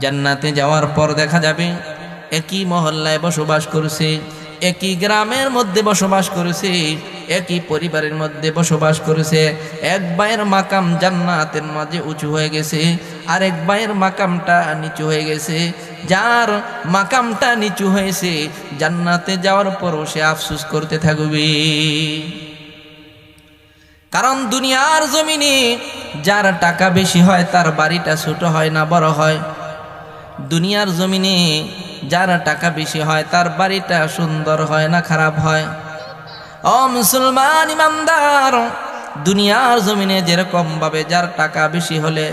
জান্নাতে যাওয়ার পর দেখা যাবে একই মহল্লায় বসবাস করছে, একই গ্রামের মধ্যে বসবাস করেছে, একই পরিবারের মধ্যে বসবাস করেছে। এক ভাইয়ের মাকাম জান্নাতের মাঝে উঁচু হয়ে গেছে আর এক ভাইয়ের মাকামটা নিচু হয়ে গেছে। যার মাকামটা নিচু হয়েছে, জান্নাতে যাওয়ার পরও সে আফসুস করতে থাকবে। কারণ দুনিয়ার জমিনে যার টাকা বেশি হয়, তার বাড়িটা ছোট হয় না, বড় হয়। দুনিয়ার জমিনে যার টাকা বেশি হয়, তার বাড়িটা সুন্দর হয় না খারাপ হয়? ও মুসলমান ইমানদার, দুনিয়ার জমিনে যেরকম ভাবে যার টাকা বেশি হলে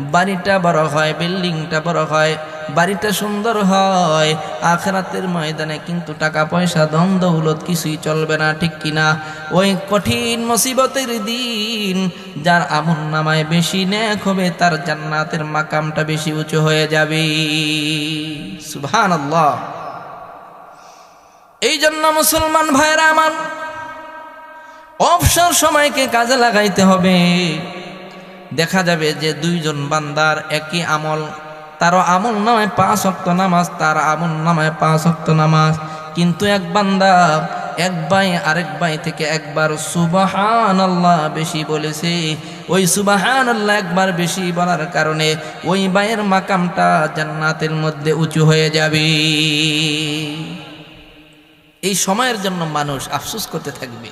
বাড়িটা বড় হয়, বিল্ডিংটা বড় হয় বাড়িটা সুন্দর হয়। আখরাতের ময়দানে কিন্তু টাকা পয়সা দম দৌলত কিছুই চলবে না, ঠিক কিনা ওই কঠিন মুসিবতের দিন, যার আমন নামায় বেশি নেক হবে, তার জান্নাতের মাকামটা বেশি উঁচু হয়ে যাবে। সুবহান এই জন্য মুসলমান ভাইরা আমার, অবসর সময়কে কাজে লাগাইতে হবে। দেখা যাবে যে দুইজন বান্দার একই আমল তারও আমল নামায় পাঁচ অক্ত নামাজ, তার আমল নামায় পাঁচ অক্ত নামাজ। কিন্তু এক বান্দা, এক ভাই, আরেক ভাই থেকে একবার সুবাহান আল্লাহ বেশি বলেছে। ওই সুবাহান আল্লাহ একবার বেশি বলার কারণে ওই ভাইয়ের মাকামটা জান্নাতের মধ্যে উঁচু হয়ে যাবে। এই সময়ের জন্য মানুষ আফসোস করতে থাকবে।